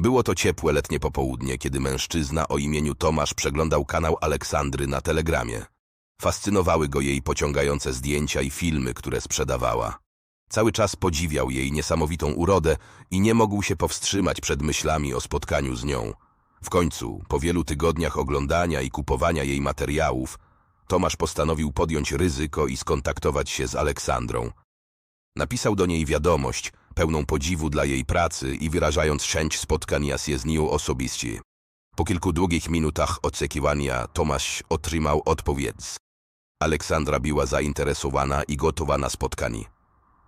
Było to ciepłe letnie popołudnie, kiedy mężczyzna o imieniu Tomasz przeglądał kanał Aleksandry na Telegramie. Fascynowały go jej pociągające zdjęcia i filmy, które sprzedawała. Cały czas podziwiał jej niesamowitą urodę i nie mógł się powstrzymać przed myślami o spotkaniu z nią. W końcu, po wielu tygodniach oglądania i kupowania jej materiałów, Tomasz postanowił podjąć ryzyko i skontaktować się z Aleksandrą. Napisał do niej wiadomość, pełną podziwu dla jej pracy i wyrażając chęć spotkania się z nią osobiście. Po kilku długich minutach oczekiwania Tomasz otrzymał odpowiedź. Aleksandra była zainteresowana i gotowa na spotkanie.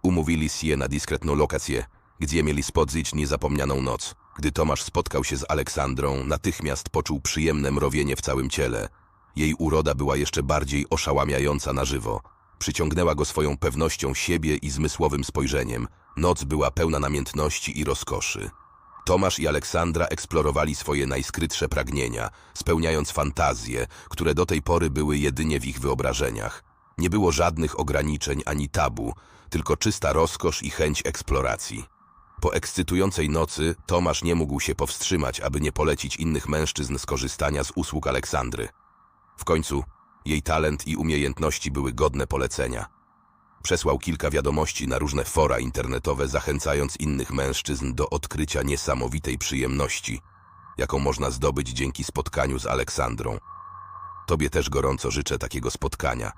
Umówili się na dyskretną lokację, gdzie mieli spędzić niezapomnianą noc. Gdy Tomasz spotkał się z Aleksandrą, natychmiast poczuł przyjemne mrowienie w całym ciele. Jej uroda była jeszcze bardziej oszałamiająca na żywo. Przyciągnęła go swoją pewnością siebie i zmysłowym spojrzeniem. Noc była pełna namiętności i rozkoszy. Tomasz i Aleksandra eksplorowali swoje najskrytsze pragnienia, spełniając fantazje, które do tej pory były jedynie w ich wyobrażeniach. Nie było żadnych ograniczeń ani tabu, tylko czysta rozkosz i chęć eksploracji. Po ekscytującej nocy Tomasz nie mógł się powstrzymać, aby nie polecić innych mężczyzn skorzystania z usług Aleksandry. W końcu jej talent i umiejętności były godne polecenia. Przesłał kilka wiadomości na różne fora internetowe, zachęcając innych mężczyzn do odkrycia niesamowitej przyjemności, jaką można zdobyć dzięki spotkaniu z Aleksandrą. Tobie też gorąco życzę takiego spotkania.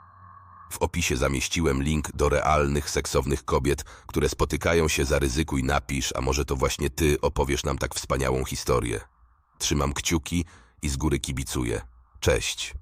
W opisie zamieściłem link do realnych, seksownych kobiet, które spotykają się za ryzykuj napisz, a może to właśnie ty opowiesz nam tak wspaniałą historię. Trzymam kciuki i z góry kibicuję. Cześć.